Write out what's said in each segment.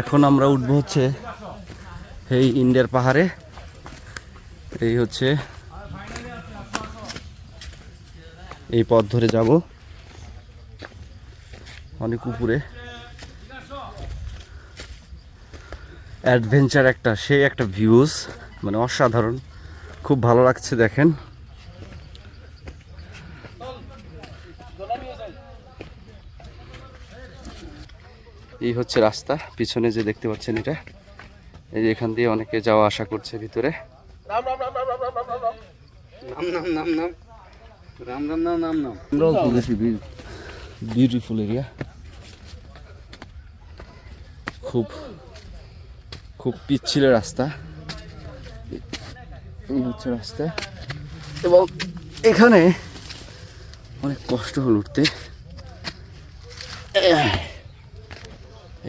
এখন আমরা উঠবো হচ্ছে এই ইন্ডিয়ার পাহাড়ে। এই হচ্ছে এই পথ ধরে যাব। অনেক উপরে। অ্যাডভেঞ্চার একটা, সেই একটা ভিউজ মানে অসাধারণ। খুব ভালো লাগছে দেখেন। এই হচ্ছে রাস্তা পিছনে যে দেখতে পাচ্ছেন এটা এই যে এখান দিয়ে অনেকে যাওয়া আসা করছে ভিতরে। নাম নাম নাম নাম রাম রাম নাম নাম। নাম বিউটিফুল এরিয়া খুব খুব পিচ্ছিল রাস্তা। এই হচ্ছে রাস্তা। এবং এখানে অনেক কষ্ট হল উঠতে।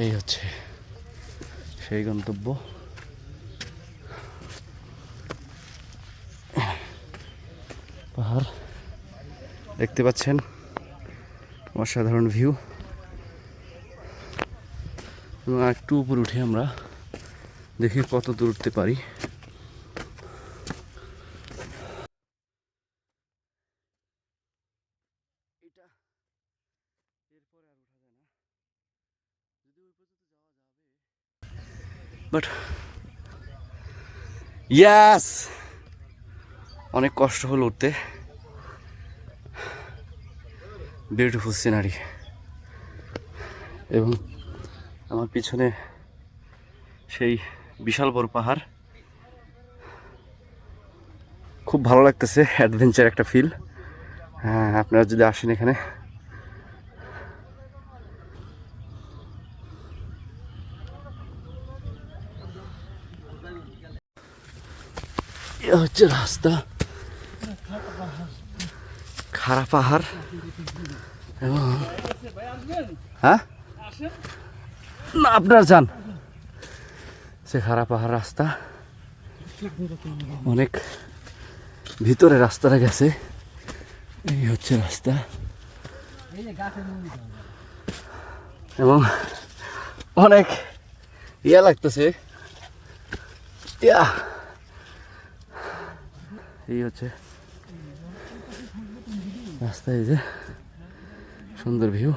এই হচ্ছে সেই গন্তব্য। পাহাড়, দেখতে পাচ্ছেন অসাধারণ ভিউ এবং একটু উপরে উঠে আমরা দেখি কত দূর উঠতে পারি। বাট ইয়াস অনেক কষ্ট হলো উঠতে। বিউটিফুল সিনারি এবং আমার পিছনে সেই বিশাল বড় পাহাড়। খুব ভালো লাগতেছে অ্যাডভেঞ্চার একটা ফিল হ্যাঁ আপনারা যদি আসেন এখানে। এ হচ্ছে রাস্তা। খাড়া পাহাড় এবং হ্যাঁ? না, আপনার যান। সে খাড়া পাহাড় রাস্তা। অনেক ভিতরে রাস্তাটা গেছে। এই হচ্ছে রাস্তা। এবং অনেক ইয়া লাগতেছে। ইয়া। এই হচ্ছে রাস্তায় যে সুন্দর ভিউ।